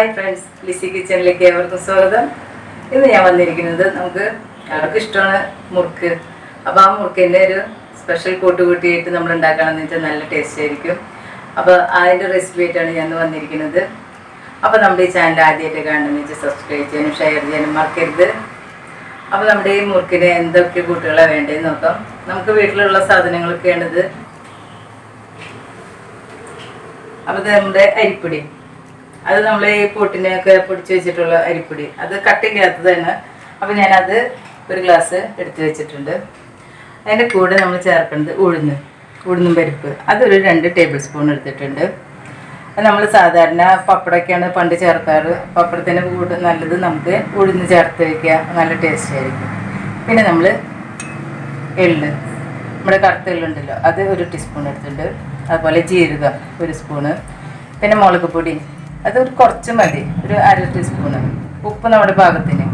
Hi friends Lissy കിച്ചണിലേക്ക് ഏവർക്കും സ്വാഗതം. ഇന്ന് ഞാൻ വന്നിരിക്കുന്നത് നമുക്ക് ആർക്കും ഇഷ്ടമാണ് മുറുക്ക്. അപ്പോൾ ആ മുറുക്കിന്റെ ഒരു സ്പെഷ്യൽ കൂട്ടുകൂട്ടിയായിട്ട് നമ്മൾ ഉണ്ടാക്കുകയാണെന്ന് വെച്ചാൽ നല്ല ടേസ്റ്റ് ആയിരിക്കും. അപ്പോൾ അതിന്റെ റെസിപ്പി ആയിട്ടാണ് ഞാൻ വന്നിരിക്കുന്നത്. അപ്പോൾ നമ്മുടെ ഈ ചാനൽ ആദ്യമായിട്ട് കാണണമെന്ന് വെച്ചാൽ സബ്സ്ക്രൈബ് ചെയ്യാനും ഷെയർ ചെയ്യാനും മറക്കരുത്. അപ്പോൾ നമ്മുടെ ഈ മുറുക്കിന് എന്തൊക്കെ കൂട്ടുകളാണ് വേണ്ടതെന്ന് നോക്കാം. നമുക്ക് വീട്ടിലുള്ള സാധനങ്ങളൊക്കെ വേണ്ടത് അപ്പോൾ നമ്മുടെ അരിപ്പൊടി. അത് നമ്മൾ ഈ പൊട്ടിനെയൊക്കെ പൊടിച്ച് വെച്ചിട്ടുള്ള അരിപ്പൊടി. അത് കട്ടില്ലാത്തതാണ് അപ്പോൾ ഞാനത് ഒരു ഗ്ലാസ് എടുത്തു വെച്ചിട്ടുണ്ട്. അതിന്റെ കൂടെ നമ്മൾ ചേർക്കുന്നത് ഉഴുന്ന് ഉഴുന്നും പരിപ്പ്. അതൊരു രണ്ട് ടേബിൾ സ്പൂൺ എടുത്തിട്ടുണ്ട്. നമ്മൾ സാധാരണ പപ്പടമൊക്കെയാണ് പണ്ട് ചേർക്കാറ്. പപ്പടത്തിന് കൂടെ നല്ലത് നമുക്ക് ഉഴുന്ന് ചേർത്ത് വയ്ക്കുക നല്ല ടേസ്റ്റ് ആയിരിക്കും. പിന്നെ നമ്മൾ എള്ള്. നമ്മുടെ കറുത്ത എള്ളുണ്ടല്ലോ അത് ഒരു ടീസ്പൂൺ എടുത്തിട്ടുണ്ട്. അതുപോലെ ജീരകം ഒരു സ്പൂണ് പിന്നെ മുളക് പൊടി. അത് ഒരു കുറച്ച് മതി. ഒരു അര ടീസ്പൂണ് ഉപ്പ് നമ്മുടെ പാകത്തിന്.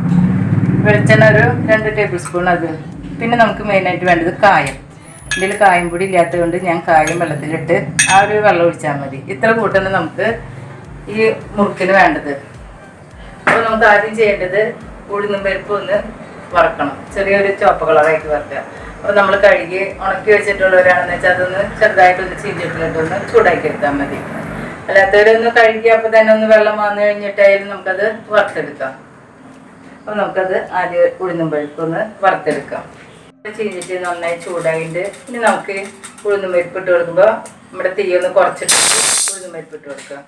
വെളിച്ചെണ്ണ ഒരു രണ്ട് ടേബിൾ സ്പൂൺ അത്. പിന്നെ നമുക്ക് മെയിനായിട്ട് വേണ്ടത് കായം. ഇതിൽ കായം പൊടി ഇല്ലാത്തതുകൊണ്ട് ഞാൻ കായം വെള്ളത്തിലിട്ട് ആ ഒരു വെള്ളം ഒഴിച്ചാൽ മതി. ഇത്ര കൂട്ടാണ് നമുക്ക് ഈ മുറുക്കിന് വേണ്ടത്. അപ്പോൾ നമുക്ക് ആദ്യം ചെയ്യേണ്ടത് ഉഴുന്നും പരിപ്പ് ഒന്ന് വറക്കണം. ചെറിയൊരു ചുവപ്പ് കളറായിട്ട് വറക്കുക. അപ്പോൾ നമ്മൾ കഴുകി ഉണക്കി വെച്ചിട്ടുള്ളവരാണെന്ന് വെച്ചാൽ അതൊന്ന് ചെറുതായിട്ടൊന്ന് ചീഞ്ചിട്ടിട്ടൊന്ന് ചൂടാക്കി എടുത്താൽ മതി. അല്ലാത്തവരൊന്ന് കഴുകി അപ്പൊ തന്നെ ഒന്ന് വെള്ളം വന്നു കഴിഞ്ഞിട്ടായാലും നമുക്കത് വറുത്തെടുക്കാം. അപ്പൊ നമുക്കത് ആദ്യം ഉഴുന്നും പരിപ്പ് ഒന്ന് വറുത്തെടുക്കാം. ചീഞ്ഞിട്ട് നന്നായി ചൂടായിട്ട് ഇനി നമുക്ക് ഉഴുന്നും പരിപ്പ് ഇട്ട് കൊടുക്കുമ്പോൾ നമ്മുടെ തീ ഒന്ന് കുറച്ചിട്ട് ഉഴുന്നും പരിപ്പ് ഇട്ട് കൊടുക്കാം.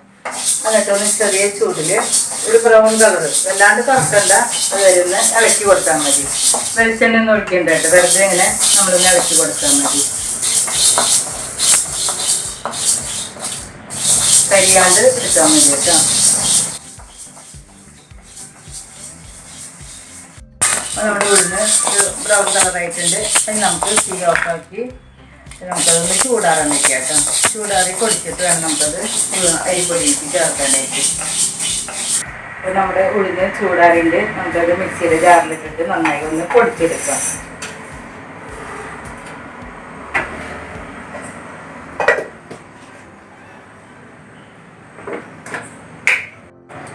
എന്നിട്ട് ഒന്ന് ചെറിയ ചൂടിൽ ഒരു ബ്രൗൺ കളർ വല്ലാണ്ട് കറക്കണ്ട. അതൊന്ന് ഇളക്കി കൊടുത്താൽ മതി. വെളിച്ചെണ്ണ ഒന്ന് ഒഴിക്കണ്ട വെറുതെ ഇങ്ങനെ നമ്മളൊന്ന് ഇളക്കി കൊടുത്താൽ മതി. കരിയാണ്ട് എടുത്താൽ മതി കേട്ടോ. അപ്പോൾ നമ്മുടെ ബ്രൗൺ കളറായിട്ടുണ്ട് അത് നമുക്ക് തീ ഓഫാക്കി നമുക്കതൊന്ന് ചൂടാറാൻ വയ്ക്കാം കേട്ടോ. ചൂടാറി പൊടിച്ചിട്ട് വേണം നമുക്കത് അരിപ്പൊടിക്ക് ചേർക്കാനായിട്ട്. അപ്പോൾ നമ്മുടെ ഉഴുന്ന് ചൂടാറിന്റെ നമുക്കത് മിക്സിയുടെ ജാറിലിട്ടിട്ട് നന്നായി ഒന്ന് പൊടിച്ചെടുക്കാം.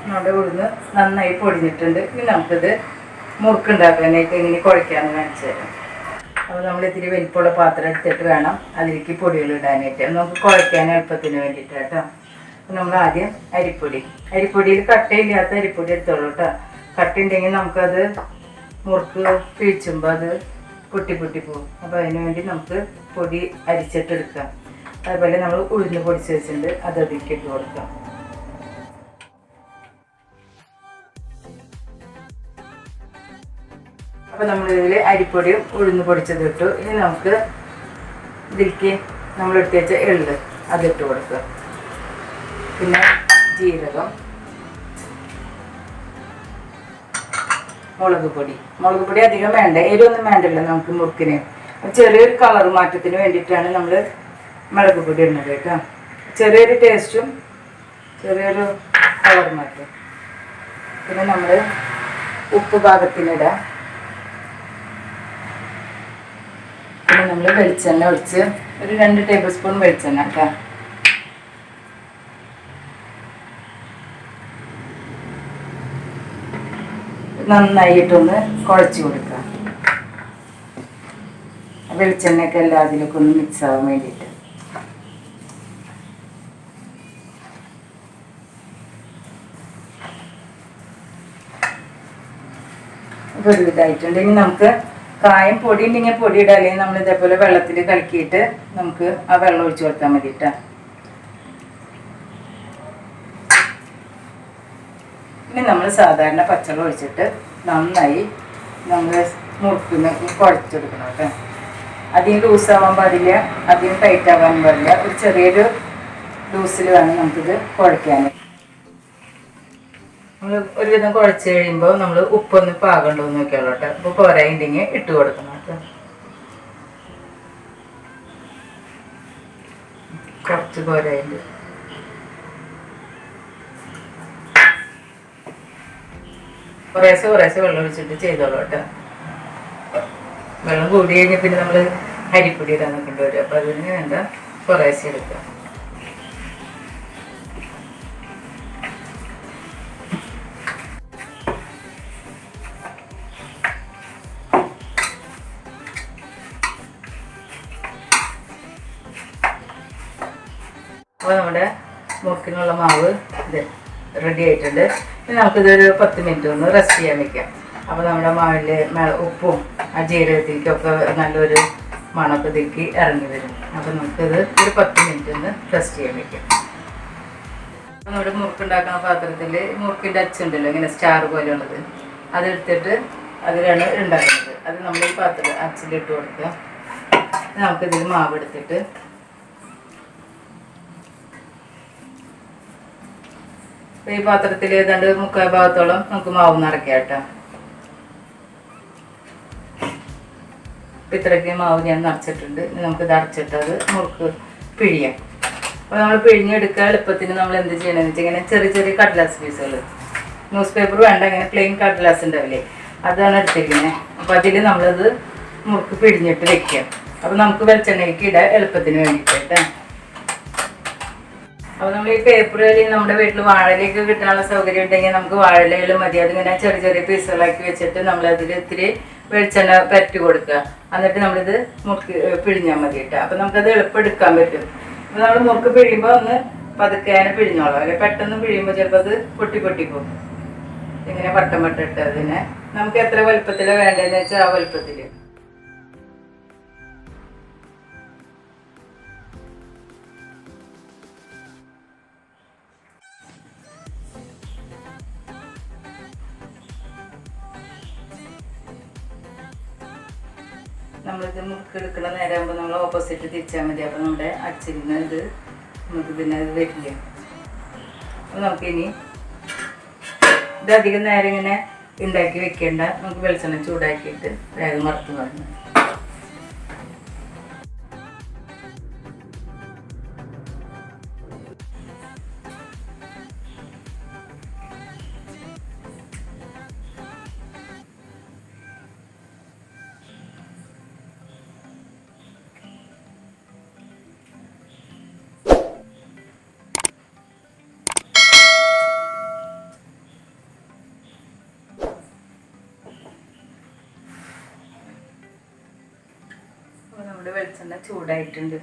നമ്മുടെ ഉഴുന്ന് നന്നായി പൊടിഞ്ഞിട്ടുണ്ട്. ഇനി നമുക്കിത് മുറുക്കുണ്ടാക്കാനായിട്ട് ഇങ്ങനെ കുഴയ്ക്കാമെന്ന് കാണിച്ചു തരാം. അപ്പോൾ നമ്മൾ ഇത്തിരി വലിപ്പമുള്ള പാത്രം എടുത്തിട്ട് വേണം അതിലേക്ക് പൊടികൾ ഇടാനായിട്ട്. നമുക്ക് കുഴയ്ക്കാൻ എളുപ്പത്തിന് വേണ്ടിയിട്ട് കേട്ടോ. നമ്മൾ ആദ്യം അരിപ്പൊടി. അരിപ്പൊടിയിൽ കട്ടയില്ലാത്ത അരിപ്പൊടി എടുത്തോളൂ കേട്ടോ. കട്ടുണ്ടെങ്കിൽ നമുക്കത് മുറുക്ക് പിഴിച്ചുമ്പോൾ അത് പൊട്ടി പൊട്ടി പോകും. അപ്പോൾ അതിന് വേണ്ടി നമുക്ക് പൊടി അരിച്ചിട്ടെടുക്കാം അതുപോലെ നമ്മൾ ഉഴുന്ന് പൊടിച്ച് വെച്ചിട്ടുണ്ട്. അത് അതിലേക്ക് ഇട്ട് കൊടുക്കാം. അപ്പോൾ നമ്മളിതിൽ അരിപ്പൊടിയും ഉഴുന്ന് പൊടിച്ചത് ഇട്ടു. ഇനി നമുക്ക് ഇതിലേക്ക് നമ്മൾ എടുത്ത് വെച്ച എള്ള് അതിട്ട് കൊടുക്കുക. പിന്നെ ജീരകം മുളക് പൊടി. മുളക് പൊടി അധികം വേണ്ട. എരിവൊന്നും വേണ്ടല്ലോ നമുക്ക് മുറുക്കിന്. ചെറിയൊരു കളർ മാറ്റത്തിന് വേണ്ടിയിട്ടാണ് നമ്മൾ മുളക് പൊടി ഇടുന്നത് കേട്ടോ. ചെറിയൊരു ടേസ്റ്റും ചെറിയൊരു കളർ മാറ്റം. പിന്നെ നമ്മൾ ഉപ്പ് പാകത്തിനിടാം പിന്നെ നമ്മൾ വെളിച്ചെണ്ണ ഒഴിച്ച് ഒരു രണ്ട് ടേബിൾ സ്പൂൺ വെളിച്ചെണ്ണ കേട്ടോ നന്നായിട്ടൊന്ന് കുഴച്ച് കൊടുക്കുക വെളിച്ചെണ്ണയൊക്കെ എല്ലാം അതിലൊക്കെ ഒന്ന് മിക്സ് ആവാൻ വേണ്ടിയിട്ട്. ഒരുവിധമായിട്ടുണ്ട് ഇനി നമുക്ക് കായം പൊടി ഉണ്ടെങ്കിൽ പൊടി ഇടുക അല്ലെങ്കിൽ നമ്മൾ ഇതേപോലെ വെള്ളത്തിൽ കലക്കിയിട്ട് നമുക്ക് ആ വെള്ളം ഒഴിച്ചു കൊടുത്താൽ മതി കേട്ടോ ഇനി നമ്മൾ സാധാരണ പച്ചവെള്ളം ഒഴിച്ചിട്ട് നന്നായി നമ്മൾ മുറുക്കുന്ന കുഴച്ചെടുക്കണം കേട്ടോ അധികം ലൂസ് ആവാൻ പാടില്ല. അധികം ടൈറ്റ് ആവാൻ പാടില്ല. ഒരു ചെറിയൊരു ലൂസിൽ വേണം നമുക്കിത് കുഴയ്ക്കാൻ നമ്മൾ ഒരുവിധം കുഴച്ച് കഴിയുമ്പോൾ നമ്മൾ ഉപ്പൊന്ന് പാകണ്ടോ എന്ന് നോക്കിയാലോ കേട്ടോ ഉപ്പ് പോരായിട്ടുണ്ടെങ്കിൽ ഇട്ട് കൊടുക്കണം കേട്ടോ കുറച്ച് പോരായിട്ട് കുറേശ്ശെ കുറേശ്ശെ വെള്ളം ഒഴിച്ചിട്ട് ചെയ്തോളൂ കേട്ടോ വെള്ളം കൂടി കഴിഞ്ഞാൽ പിന്നെ നമ്മൾ അരിപ്പൊടി ഇടാൻ നിൽക്കേണ്ടി വരും. അപ്പോൾ അതിന് വേണ്ട കുറേശ്ശെ എടുക്കുക റെഡി ആയിട്ടുണ്ട്. ഇനി നമുക്കിതൊരു പത്ത് മിനിറ്റ് ഒന്ന് റെസ്റ്റ് ചെയ്യാൻ വെക്കാം. അപ്പോൾ നമ്മുടെ മാവിൽ ഉപ്പും ആ ജീരകത്തിലേക്കൊക്കെ നല്ലൊരു മണമൊക്കെ ഇതിലേക്ക് ഇറങ്ങി വരും. അപ്പോൾ നമുക്കിത് ഒരു പത്ത് മിനിറ്റ് ഒന്ന് റെസ്റ്റ് ചെയ്യാൻ വെക്കാം. നമ്മുടെ മുറുക്കുണ്ടാക്കുന്ന പാത്രത്തിൽ മുറുക്കിന്റെ അച്ചുണ്ടല്ലോ ഇങ്ങനെ സ്റ്റാർ പോലെയുള്ളത് അതെടുത്തിട്ട് അതിലാണ് ഉണ്ടാക്കുന്നത് അത് നമ്മൾ ഈ പാത്രം അച്ചിലിട്ട് കൊടുക്കുക. നമുക്കിതിൽ മാവ് എടുത്തിട്ട് ഈ പാത്രത്തിൽ ഏതാണ്ട് മുക്കാൽ ഭാഗത്തോളം നമുക്ക് മാവ് നിറയ്ക്കാം കേട്ടോ. ഇത്രയ്ക്ക് മാവ് ഞാൻ നിറച്ചിട്ടുണ്ട്. നമുക്ക് ഇത് അടച്ചിട്ട് അത് മുറുക്ക് പിഴിയാം. അപ്പോൾ നമ്മൾ പിഴിഞ്ഞെടുക്കുക എളുപ്പത്തിന് നമ്മൾ എന്ത് ചെയ്യണമെന്ന് വെച്ചാൽ ഇങ്ങനെ ചെറിയ ചെറിയ കടലാസ് പീസുകൾ ന്യൂസ് പേപ്പർ വേണ്ട ഇങ്ങനെ പ്ലെയിൻ കടലാസ് ഉണ്ടാവില്ലേ അതാണ് എടുത്തിരിക്കുന്നത് അപ്പോൾ അതിൽ നമ്മളത് മുറുക്ക് പിഴിഞ്ഞിട്ട് വെക്കുക അപ്പോൾ നമുക്ക് വെളിച്ചെണ്ണയ്ക്ക് ഇടാൻ എളുപ്പത്തിന് വേണ്ടിയിട്ട് കേട്ടോ. അപ്പൊ നമ്മൾ ഈ പേപ്പറിൽ നമ്മുടെ വീട്ടിൽ വാഴയിലേക്ക് കിട്ടാനുള്ള സൗകര്യം ഉണ്ടെങ്കിൽ നമുക്ക് വാഴയിലും മതി. അതിങ്ങനെ ചെറിയ ചെറിയ പീസുകളാക്കി വെച്ചിട്ട് നമ്മൾ അതിൽ ഇത്തിരി വെളിച്ചെണ്ണ പെറ്റി കൊടുക്കുക. എന്നിട്ട് നമ്മളിത് മുറുക്കി പിഴിഞ്ഞാൽ മതി കേട്ടോ. അപ്പൊ നമുക്കത് എളുപ്പം എടുക്കാൻ പറ്റും. അപ്പൊ നമ്മൾ മുറുക്ക് പിഴിയുമ്പോൾ ഒന്ന് പതുക്കെ പിഴിഞ്ഞോളാം. അല്ലെ പെട്ടെന്ന് പിഴിയുമ്പോൾ ചിലപ്പോൾ അത് പൊട്ടി പോകും. ഇങ്ങനെ പട്ടം പട്ടിട്ട് അതിനെ. നമുക്ക് എത്ര വലുപ്പത്തിലാണ് വേണ്ടതെന്ന് വെച്ചാൽ ആ വലുപ്പത്തിൽ. നമ്മളിത് മുറുക്കെടുക്കുന്ന നേരമാകുമ്പോൾ നമ്മൾ ഓപ്പോസിറ്റ് തിരിച്ചാൽ മതി. അപ്പോൾ നമ്മുടെ അച്ചിരുന്ന ഇത് നമുക്ക് പിന്നെ ഇത് വരില്ല. അപ്പോൾ നമുക്കിനി ഇത് അധികം നേരം ഇങ്ങനെ ഉണ്ടാക്കി വെക്കേണ്ട. നമുക്ക് വെളിച്ചെണ്ണ ചൂടാക്കിയിട്ട് വേഗം മറത്ത് പറഞ്ഞു നമ്മുടെ വെളിച്ചെണ്ണ ചൂടായിട്ടുണ്ട്.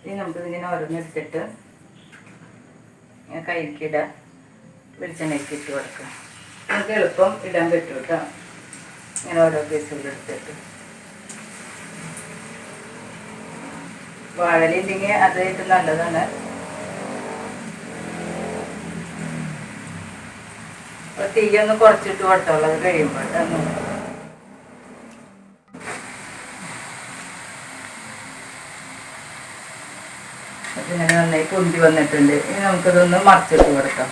ഇനി നമുക്ക് ഇതിങ്ങനെ ഓരോന്നെടുത്തിട്ട് കയ്യിലേക്ക് ഇടാം. വെളിച്ചെണ്ണയ്ക്ക് ഇട്ട് കൊടുക്കാം. നമുക്ക് എളുപ്പം ഇടാൻ പറ്റും കേട്ടോ. ഇങ്ങനെ ഓരോ പീസുകൾ എടുത്തിട്ട്. വാഴല ഇല്ലെങ്കിൽ അതായിട്ട് നല്ലതാണ്. തീയൊന്ന് കുറച്ചിട്ട് കൊടുത്തോളൂ. അത് കഴിയുമ്പോൾ ഇങ്ങനെ നന്നായി പൊന്തി വന്നിട്ടുണ്ട്. ഇനി നമുക്കതൊന്ന് മറിച്ചിട്ട് കൊടുക്കാം.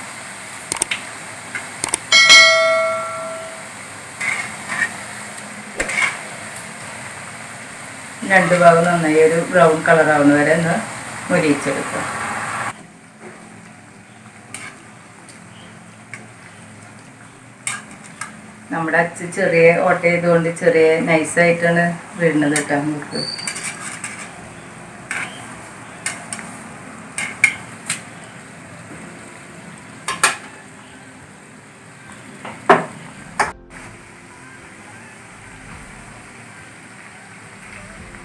രണ്ട് ഭാഗം നന്നായി ഒരു ബ്രൗൺ കളർ ആവുന്ന വരെ ഒന്ന് മുരിയിച്ചെടുക്കാം. നമ്മുടെ അച്ഛൻ ചെറിയ ഓട്ട ചെയ്തുകൊണ്ട് ചെറിയ നൈസായിട്ടാണ് വരുന്നത് കേട്ടോ നമുക്ക്.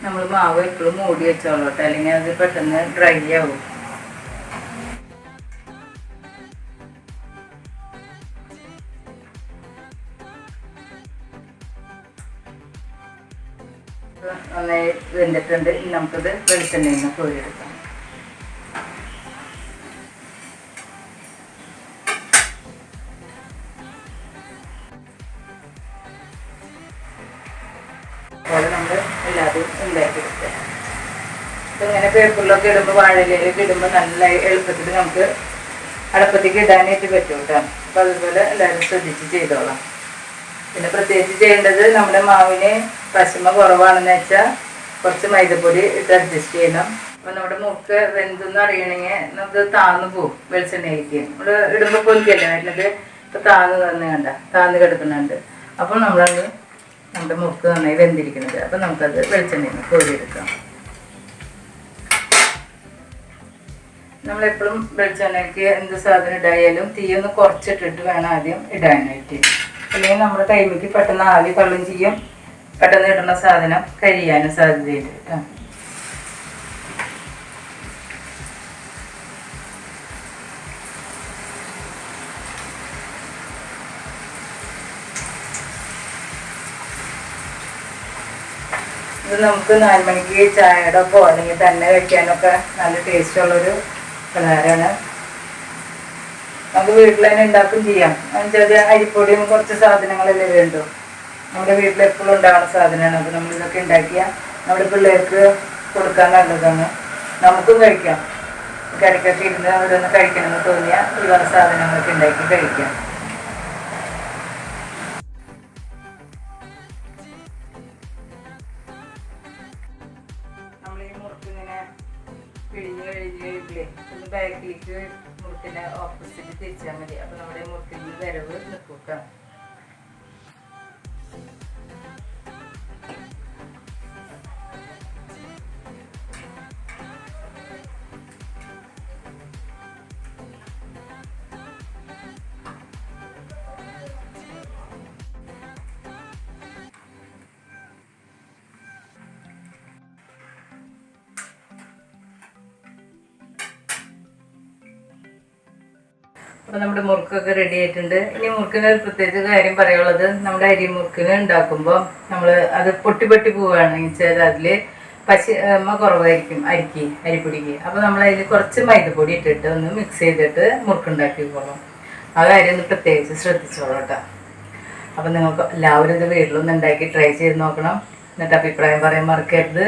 നമ്മൾ മാവ് എപ്പോഴും മൂടി വെച്ചോളൂ കേട്ടോ അല്ലെങ്കിൽ അത് പെട്ടെന്ന് ഡ്രൈ ആവും. നന്നായി വെന്തിട്ടുണ്ട് നമുക്കത് വെളിച്ചെണ്ണയിൽ നിന്ന് കോരിയെടുക്കാം എല്ലാതും ഉണ്ടാക്കിയെടുക്കുക. ഇങ്ങനെ പേപ്പറിലൊക്കെ ഇടുമ്പോൾ വാഴയിലൊക്കെ ഇടുമ്പോൾ നല്ല എളുപ്പത്തിൽ നമുക്ക് അടുപ്പത്തേക്ക് ഇടാനായിട്ട് പറ്റും കേട്ടോ. അപ്പൊ അതുപോലെ എല്ലാവരും ശ്രദ്ധിച്ച് ചെയ്തോളാം. പിന്നെ പ്രത്യേകിച്ച് ചെയ്യേണ്ടത് നമ്മുടെ മാവിന് പശുമ കുറവാണെന്ന് വെച്ചാൽ കുറച്ച് മൈദപ്പൊടി ഇട്ട് അഡ്ജസ്റ്റ് ചെയ്യണം. അപ്പൊ നമ്മുടെ മൂക്ക് വെന്തെന്ന് അറിയണമെങ്കിൽ നമുക്ക് താന്ന് പോകും വെളിച്ചെണ്ണയിലേക്ക്. നമ്മൾ ഇടുമ്പോൾ പൊലിക്കല്ലേ വരുന്നത്? ഇപ്പൊ താന്ന് തന്നെ കണ്ട താന്ന് കിടക്കുന്നുണ്ട്. അപ്പോൾ നമ്മളത് നമ്മുടെ മുറുക്ക് നന്നായി വെന്തിരിക്കുന്നത്. അപ്പം നമുക്കത് വെളിച്ചെണ്ണയിൽ നിന്ന് കോരിയെടുക്കാം. നമ്മളെപ്പോഴും വെളിച്ചെണ്ണയ്ക്ക് എന്ത് സാധനം ഇടായാലും തീയൊന്ന് കുറച്ചിട്ടിട്ട് വേണം ആദ്യം ഇടാനായിട്ട്. അല്ലെങ്കിൽ നമ്മുടെ കൈമിക്ക് പെട്ടെന്ന് ആവി കള്ളും ചെയ്യും. പെട്ടെന്ന് ഇടുന്ന സാധനം കരിയാനും സാധ്യതയുണ്ട് കേട്ടോ. നമുക്ക് നാല് മണിക്ക് ചായയുടെ ഒപ്പോ അല്ലെങ്കിൽ തന്നെ വെക്കാനൊക്കെ നല്ല ടേസ്റ്റ് ഉള്ളൊരു പലഹാരമാണ്. നമുക്ക് വീട്ടിൽ തന്നെ ഉണ്ടാക്കും ചെയ്യാം. എന്നുവെച്ചാൽ അരിപ്പൊടിയും കുറച്ച് സാധനങ്ങളല്ലേ വേണ്ടു. നമ്മുടെ വീട്ടിൽ എപ്പോഴും ഉണ്ടാകുന്ന സാധനമാണ്. അപ്പോൾ നമ്മൾ ഇതൊക്കെ ഉണ്ടാക്കിയാൽ നമ്മുടെ പിള്ളേർക്ക് കൊടുക്കാൻ നല്ലതാണ്. നമുക്കും കഴിക്കാം. ഇടയ്ക്കൊക്കെ ഇരുന്ന് ഓരോന്ന് കഴിക്കണമെന്ന് തോന്നിയാൽ ഒരുപാട് സാധനങ്ങളൊക്കെ ഉണ്ടാക്കി കഴിക്കാം. കഴിയുമ്പോഴേ ഒന്ന് ബാക്കിലേക്ക് മുറുക്കിന്റെ ഓപ്പോസിറ്റ് തിരിച്ചാൽ മതി. അപ്പൊ നമ്മുടെ മുറുക്കിന്റെ വരവ് നിൽക്കുക അപ്പൊ നമ്മുടെ മുറുക്കൊക്കെ റെഡി ആയിട്ടുണ്ട്. ഇനി മുറുക്കിന് ഒരു പ്രത്യേകിച്ച് കാര്യം പറയാനുള്ളത് നമ്മുടെ അരി മുറുക്കിന് ഉണ്ടാക്കുമ്പോൾ നമ്മൾ അത് പൊട്ടി പൊട്ടി പോവുകയാണ്. വെച്ചാൽ പശ അമ്മ കുറവായിരിക്കും അരിക്ക് അരിപ്പൊടിക്ക്. അപ്പോൾ നമ്മൾ അതിൽ കുറച്ച് മൈദപ്പൊടി ഇട്ടിട്ട് ഒന്ന് മിക്സ് ചെയ്തിട്ട് മുറുക്കുണ്ടാക്കിക്കോളും ആ കാര്യം ഒന്ന് പ്രത്യേകിച്ച് ശ്രദ്ധിച്ചോളൂ കേട്ടോ. അപ്പം നിങ്ങൾക്ക് എല്ലാവരും ഇത് വീട്ടിലൊന്ന് ഉണ്ടാക്കി ട്രൈ ചെയ്ത് നോക്കണം. എന്നിട്ട് അഭിപ്രായം പറയാൻ മറക്കരുത്.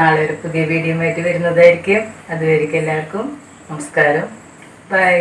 നാളെ ഒരു പുതിയ വീഡിയോ ആയിട്ട് വരുന്നതായിരിക്കും. അതുവരെയ്ക്കും എല്ലാവർക്കും നമസ്കാരം. ബൈ